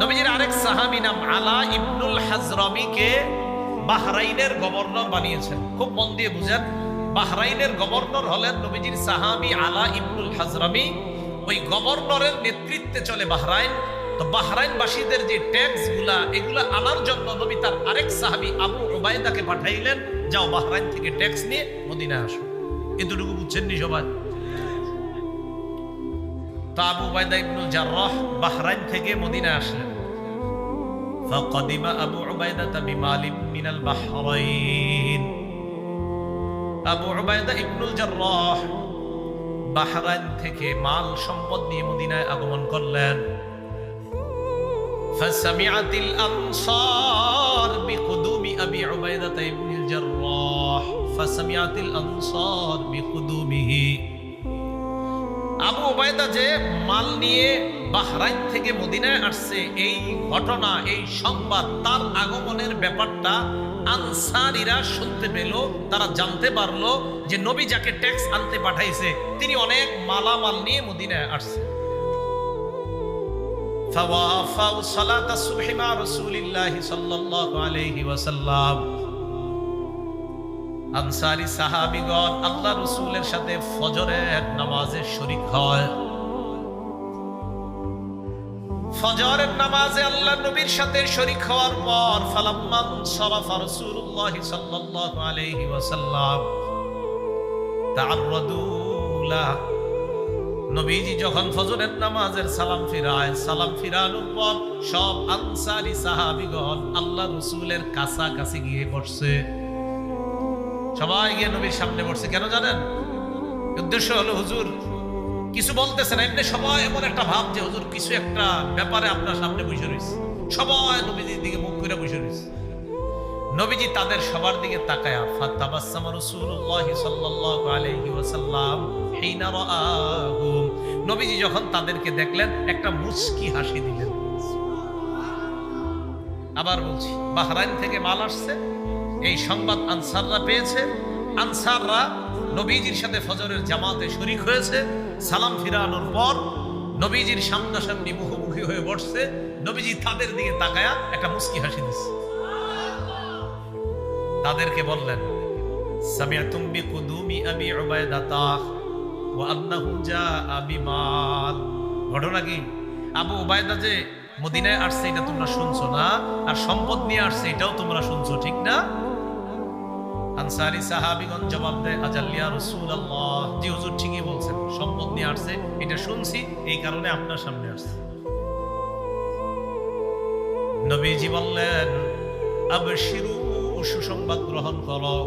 নবীজির আরেক সাহাবী নাম আলা ইবনুল হাজরামিকে বাহরাইনের গভর্নর বানিয়েছেন। খুব মন দিয়ে বুঝেন, বাহরাইনের গভর্নর হলেন নবীজির সাহাবী আলা ইবনুল হাজরামি। ওই গভর্নরের নেতৃত্বে চলে বাহরাইন। তো বাহরাইনবাসীদের যে ট্যাক্সগুলা, এগুলা আনার জন্য নবী তার আরেক সাহাবী আবু ওবায়দাকে পাঠাইলেন, যাও বাহরাইন থেকে ট্যাক্স নিয়ে মদিনায় আসো। এতটুকু বুঝছেন নি সবাই? তো Abu Ubaidah Ibnul Jarrah Bahrain থেকে মদিনায় আসলেন فقدم أبو عبيدة بمال من البحرين Abu Ubaidah Ibnul Jarrah Bahrain থেকে মাল সম্পদ নিয়ে মদিনায় আগমন করলেন فسمعت الأنصار بقدوم أبي عبيدة بن الجراح فسمعت الأنصار بقدومه আবু ওবায়দা যে মাল নিয়ে বাহরাইন থেকে মদিনায় আসছে এই ঘটনা এই সংবাদ তার আগমনের ব্যাপারটা আনসারিরা শুনতে পেল তারা জানতে পারলো যে নবী যাকে ট্যাক্স আনতে পাঠাইছে তিনি অনেক মালামাল নিয়ে মদিনায় আসছে فوافوا صلاة الصبح مع رسول الله صلى الله عليه وسلم আনসারি সাহাবিগণ আল্লাহ রসুলের সাথে ফজরের নামাজে শরিক হয়। ফজরের নামাজে আল্লাহ নবীর সাথে শরিক হওয়ার পর ফালাম্মান সরাফা সাল্লাল্লাহু আলাইহি ওয়াসাল্লাম নবীজি যখন ফজরের নামাজের সালাম ফিরায়, সালাম ফিরানোর পর সব আনসারি সাহাবিগণ আল্লাহ রসুলের কাছাকাছি গিয়ে বসছে। সবাই গিয়ে নবীর সামনে বসছে। কেন জানেন? উদ্দেশ্য হলো, হুজুর, কিছু বলতেছেন এমনি সবাই এমন একটা ভাব যে, হুজুর, কিছু একটা ব্যাপারে আপনার সামনে বসে রয়েছে। সবাই নবীজির দিকে মুখ করে বসে রয়েছে। নবীজি তাদের সবার দিকে তাকায়া ফাতাবাসসামা রাসূলুল্লাহ সাল্লাল্লাহু আলাইহি ওয়াসাল্লাম হিনা রাআহুম। নবীজি যখন তাদেরকে দেখলেন, একটা মুচকি হাসি দিলেন। আবার বলছি, বাহরাইন থেকে মাল আসছে? এই সংবাদ আনসাররা পেয়েছে। আনসাররা নবীজির সাথে ফজরের জামাতে শরিক হয়েছে। সালাম ফিরানোর পর নবীজির সামনাসামনি মুখোমুখি হয়ে বসছে। নবীজি তাদের দিকে তাকায়া একটা মুস্কি হাসি দিচ্ছে। তাদেরকে বললেন, সামিআতুম বিকুদুমি আবি উবাইদাতা ওয়া আন্নাহু জাআ বিমাল। ঘটনা কি? আবু উবাইদা যে মদিনায় আসছে, এটা তোমরা শুনছো না। আর সম্পদ নিয়ে আসছে, এটাও তোমরা শুনছো, ঠিক না? আনসারি সাহাবিগণ জবাব দেয় আজাল্লিয়া রাসূলুল্লাহ। জি, হুজুর, ঠিকই বলছেন, সম্পদ নিয়ে আসছে, এটা শুনছি, এই কারণে আপনার সামনে আসছে। নবীজি বললেন, আবশিরু, সুসংবাদ গ্রহণ করো।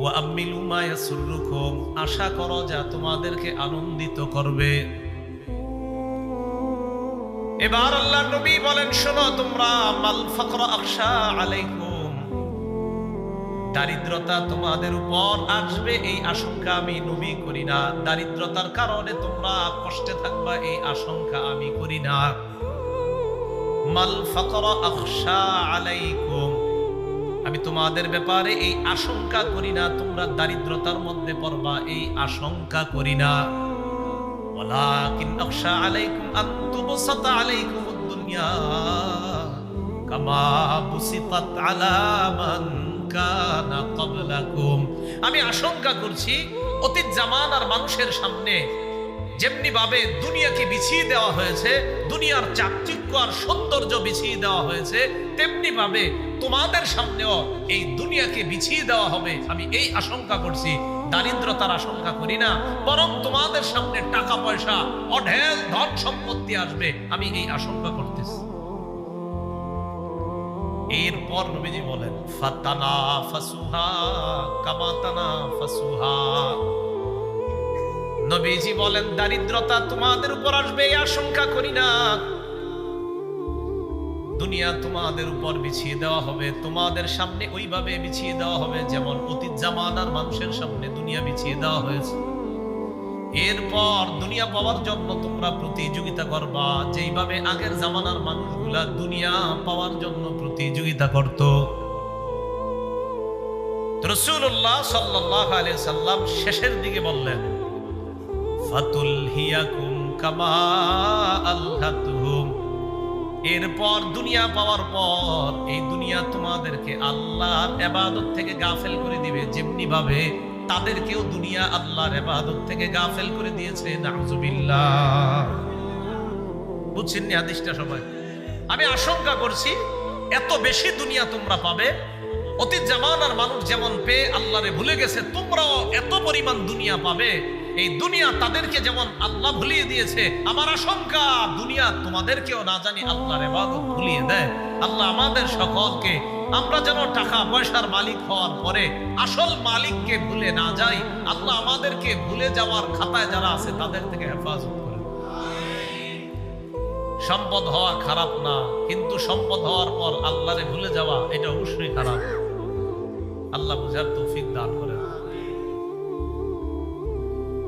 ও আম্মিলু মা ইয়াসুররুকুম আশা করো যা তোমাদেরকে আনন্দিত করবে। এবার আল্লাহ নবী বলেন, শোনো, তোমরা মাল ফাকর আকশা আলাইকুম। দারিদ্রতা তোমাদের উপর আসবে, এই আশঙ্কা আমি নবী করি না। দারিদ্রতার কারণে তোমরা কষ্টে থাকবা, এই আশঙ্কা আমি করি না। মাল আলাইকুম। আমি তোমাদের ব্যাপারে এই আশঙ্কা করি না, তোমরা দারিদ্রতার মধ্যে পড়বা, এই আশঙ্কা করি না। ওয়ালাকিন নকশা আলাইকুম আন আলাইকুম দুনিয়া। কামা বুসিতাত আলা আমি আশঙ্কা করছি, অতীত জামান আর মানুষের সামনে যেমনি ভাবে দুনিয়াকে বিছিয়ে দেওয়া হয়েছে, দুনিয়ার চাকচিক্য আর সৌন্দর্য বিছিয়ে দেওয়া হয়েছে তেমনি ভাবে তোমাদের সামনেও এই দুনিয়াকে বিছিয়ে দেওয়া হবে। আমি এই আশঙ্কা করছি। দারিদ্রতার আশঙ্কা করি না, বরং তোমাদের সামনে টাকা পয়সা, অঢেল ধন সম্পত্তি আসবে। আমি এই আশঙ্কা করতেছি। এরপর নবীজি বলেন, ফাতানা ফাসুহা কামাতানা ফাসুহা। নবীজি বলেন, দারিদ্রতা তোমাদের উপর আসবে, এই আশঙ্কা করি না। দুনিয়া তোমাদের উপর বিছিয়ে দেওয়া হবে, তোমাদের সামনে ওইভাবে বিছিয়ে দেওয়া হবে যেমন অতীত জামানার মানুষের সামনে দুনিয়া বিছিয়ে দেওয়া হয়েছে। এরপর দুনিয়া পাওয়ার জন্য তোমরা প্রতিযোগিতা করবা। যেইভাবে আগের জামানার মানুষগুলা দুনিয়া পাওয়ার জন্য প্রতিযোগিতা করত। রসুল্লাহ সাল্লাহ আলিয়া সাল্লাম শেষের দিকে বললেন, ফাতুল হিয়াকুম কামা এরপর দুনিয়া পাওয়ার পর এই দুনিয়া তোমাদেরকে আল্লাহর এবাদত থেকে গাফেল করে দিবে যেমনি ভাবে তাদেরকেও দুনিয়া আল্লাহর এবাদত থেকে গাফেল করে দিয়েছে বুঝছেন নি হাদিসটা সবাই? আমি আশঙ্কা করছি, এত বেশি দুনিয়া তোমরা পাবে, অতীত জামানার মানুষ যেমন পেয়ে আল্লাহরে ভুলে গেছে, তোমরাও এত পরিমাণ দুনিয়া পাবে এই দুনিয়া তাদেরকে যেমন আল্লাহ ভুলিয়ে দিয়েছে, আমার আশঙ্কা, দুনিয়া তোমাদেরকেও না জানি আল্লাহর এবাদত ভুলিয়ে দেয়। আল্লাহ আমাদের সকলকে, আমরা যেন টাকা পয়সার মালিক হওয়ার পরে আসল মালিককে ভুলে না যাই, আল্লাহ আমাদেরকে ভুলে যাওয়ার খাতায় যারা আছে তাদের থেকে হেফাজত করে সম্পদ হওয়া খারাপ না, কিন্তু সম্পদ হওয়ার পর আল্লাহরে ভুলে যাওয়া এটা অবশ্যই খারাপ। আল্লাহ বুঝার তৌফিক দান করেন।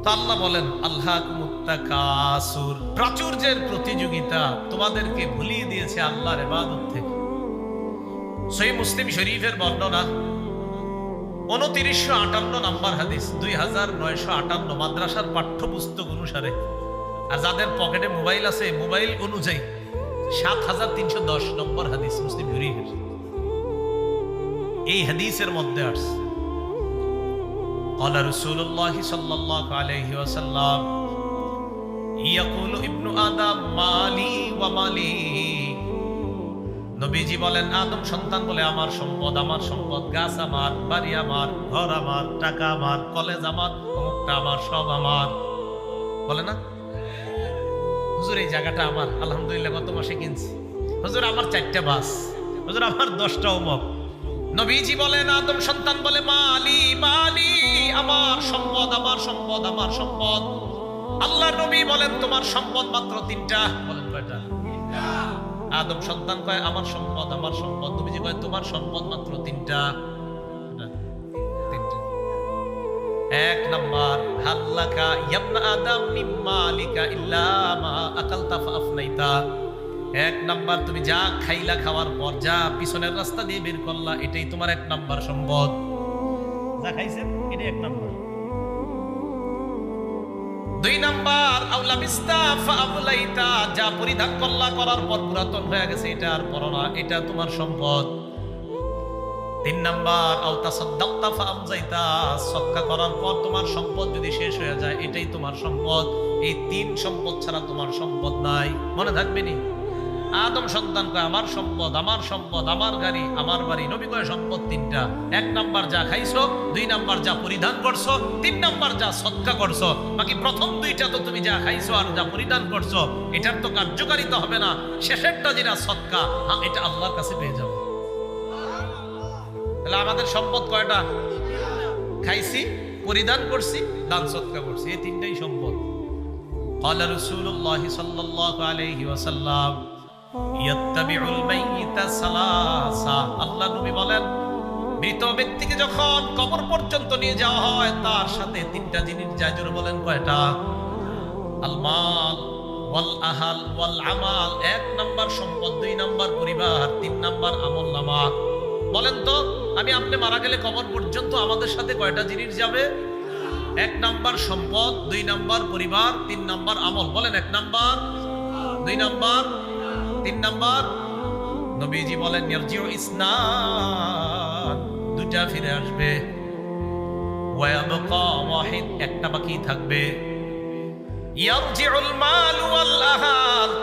আল্লাহ বলেন আল্লাহ মুত্তাকাসুর প্রাচুর্যের প্রতিযোগিতা তোমাদেরকে ভুলিয়ে দিয়েছে আল্লাহর ইবাদত থেকে। সেই মুসলিম শরীফের বর্ণনা, উনত্রিশশো আটান্ন নাম্বার হাদিস, দুই হাজার নয়শো আটান্ন মাদ্রাসার পাঠ্যপুস্তক অনুসারে। আর যাদের পকেটে মোবাইল আছে, মোবাইল অনুযায়ী সাত হাজার তিনশো দশ নম্বর হাদিস মুসলিম শরীফের। এই হাদিসের মধ্যে আসছে قال رسول الله صلى الله عليه وسلم يقول ابن آدم مالي ومالي নবীজি বলেন আদম সন্তান বলে আমার সম্পদ আমার সম্পদ গাছ আমার বাড়ি আমার ঘর আমার টাকা আমার কলেজ আমার অমুকটা আমার সব আমার বলে না হুজুর এই জায়গাটা আমার আলহামদুলিল্লাহ গত মাসে কিনছি হুজুর আমার চারটা বাস হুজুর আমার দশটা অমক নবীজি বলেন, আদম সন্তান বলে, মালি মালি, আমার সম্পদ আমার সম্পদ আমার সম্পদ। আল্লাহ নবী বলেন, তোমার সম্পদ মাত্র তিনটা। বলেন কয়টা? আদম সন্তান কয়, আমার সম্পদ আমার সম্পদ। নবীজি কয়, তোমার সম্পদ মাত্র তিনটা। এক নাম্বার, হাল্লাকা ইয়াবনা আদম মিম্মা আলিকা ইল্লা মা আকালতা ফাফনাইতা এক নাম্বার তুমি যা খাইলা খাওয়ার পর যা পিছনের রাস্তা দিয়ে বের করলা এটাই তোমার এক নাম্বার সম্পদ। যা খাইছেন এটাই এক নাম্বার। দুই নাম্বার আউলা বিস্তা ফাবলাইতা যা পরিধান করলা করার পর পুরাতন হয়ে গেছে এটা আর পরো না এটা তোমার সম্পদ। তিন নাম্বার আওতা সদ্দাক্তা ফামজাইতা সদকা করার পর তোমার সম্পদ যদি শেষ হয়ে যায় এটাই তোমার সম্পদ। এই তিন সম্পদ ছাড়া তোমার সম্পদ নাই। মনে থাকবে নি? আদম সন্তান কয় আমার সম্পদ আমার সম্পদ আমার গাড়ি আমার বাড়ি নবী কয় সম্পদ তিনটা এক নাম্বার যা খাইছো দুই নাম্বার যা পরিধান করছো তিন নাম্বার যা সৎকা করছো বাকি প্রথম দুইটা তো তুমি যা খাইছো আর যা পরিধান করছো এটার তো কার্যকারিতা হবে না শেষেরটা যেটা সৎকা হ্যাঁ এটা আল্লাহর কাছে পেয়ে যাবে তাহলে আমাদের সম্পদ কয়টা খাইছি পরিধান করছি দান সৎকা করছি এই তিনটাই সম্পদ قال رسول الله صلى الله عليه وسلم يتبع الميت ثلاثة আমি আপনি মারা গেলে কবর পর্যন্ত আমাদের সাথে কয়টা জিনিস যাবে? এক নাম্বার সম্পদ, দুই নাম্বার পরিবার, তিন নাম্বার আমল। বলেন এক নাম্বার, দুই নাম্বার তিন নাম্বার। নবীজি বলেন, ইয়ারজিউ ইসনান। দুটা ফিরে আসবে। ওয়ায়াবকা ওয়াহিদ। একটা বাকি থাকবে। ইয়ারজিউল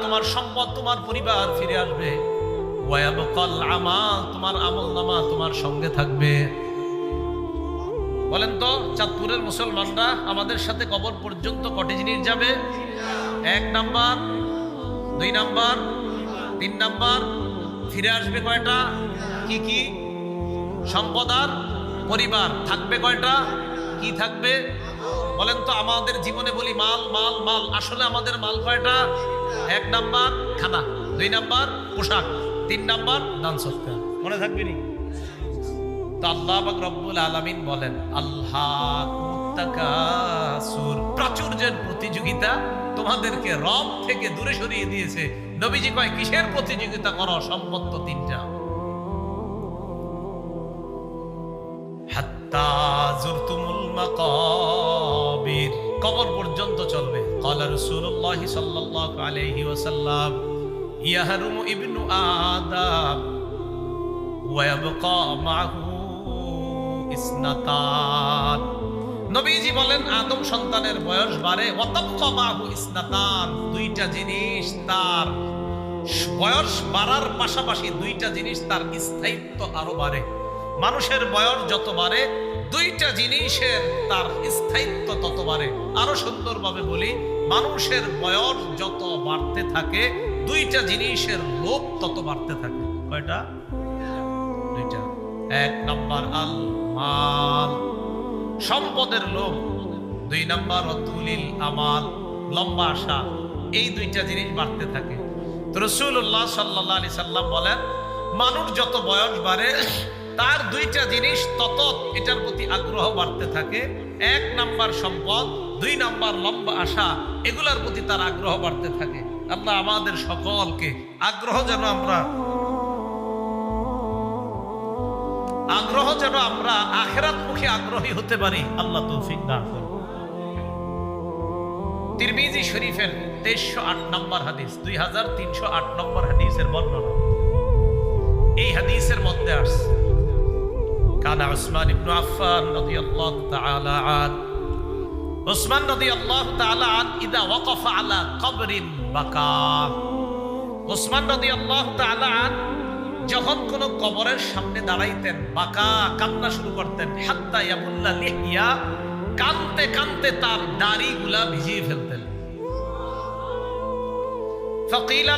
তোমার সম্পদ, তোমার পরিবার ফিরে আসবে। ওয়ায়াবকাল আমাল। তোমার আমল নামা তোমার সঙ্গে থাকবে। বলেন তো, চাঁদপুরের মুসলমানরা আমাদের সাথে কবর পর্যন্ত কটে জিনিস যাবে? এক নাম্বার, দুই নাম্বার তিন নাম্বার, ফিরে আসবে কয়টা? কি কি? সম্পদ আর পরিবার, থাকবে কয়টা? কি থাকবে? বলেন তো, আমাদের জীবনে বলি মাল মাল মাল। আসলে আমাদের মাল কয়টা? এক নাম্বার খানা দুই নাম্বার, পোশাক। তিন নাম্বার দান সৎকার মনে থাকবে নি? তো আল্লাহ পাক রব্বুল আলামিন বলেন, আল্লাহ মুত্তাকাসুর। প্রাচুর্যের প্রতিযোগিতা তোমাদেরকে রব থেকে দূরে সরিয়ে দিয়েছে। নবীজি কয়, কিসের প্রতিযোগিতা করো সম্পত্ত তিনটা। কবর পর্যন্ত চলবে। কলা রসুল্লাহ সাল্লাহ আলহি ওসাল্লাম ইয়াহারুম ইবনু আদাব ওয়াবকা মাহু ইসনাতান। নবীজি বলেন, আদম সন্তানের বয়স বাড়ে ওয়াতাবকা ইসনাতান, দুইটা জিনিস তার বয়স বাড়ার পাশাপাশি দুইটা জিনিস তার স্থায়িত্ব আরও বাড়ে। মানুষের বয়স যত বাড়ে, দুইটা জিনিসের তার স্থায়িত্ব তত বাড়ে। আরও সুন্দরভাবে বলি, মানুষের বয়স যত বাড়তে থাকে, দুইটা জিনিসের লোভ তত বাড়তে থাকে। কয়টা? দুইটা। এক নাম্বার আল মাল সম্পদের লোভ। দুই নাম্বার, অতুলিল আমাল, লম্বা আশা, এই দুইটা জিনিস বাড়তে থাকে। তো রসুল্লাহ সাল্লাহ আলি সাল্লাম বলেন, মানুষ যত বয়স বাড়ে, তার দুইটা জিনিস তত এটার প্রতি আগ্রহ বাড়তে থাকে। এক নাম্বার সম্পদ, দুই নাম্বার লম্বা আশা, এগুলার প্রতি তার আগ্রহ বাড়তে থাকে। আল্লাহ আমাদের সকলকে আগ্রহ যেন আমরা আগ্রহ যেন আমরা আখেরাত মুখে আগ্রহী হতে পারি, আল্লাহ তৌফিক দান তিরমিজি শরীফের তেইশশো আট নম্বর হাদিস, দুই হাজার তিনশো আট নম্বর হাদিসের বর্ণনা। এই হাদিসের মধ্যে আসছে, কানা উসমান ইবনু আফফান রাদিয়াল্লাহু তাআলা আন, উসমান রাদিয়াল্লাহু তাআলা আন ইদা ওয়াকাফা আলা কবরিন বাকা। উসমান রাদিয়াল্লাহু তাআলা আন যখন কোন কবরের সামনে দাঁড়াইতেন, বাঁকা কান্না শুরু করতেন, হাত্তা ইয়াবুল্লা লিহিয়া, কানতে কানতে তার দাড়িগুলা ভিজিয়ে ফেলতেন। ফকিল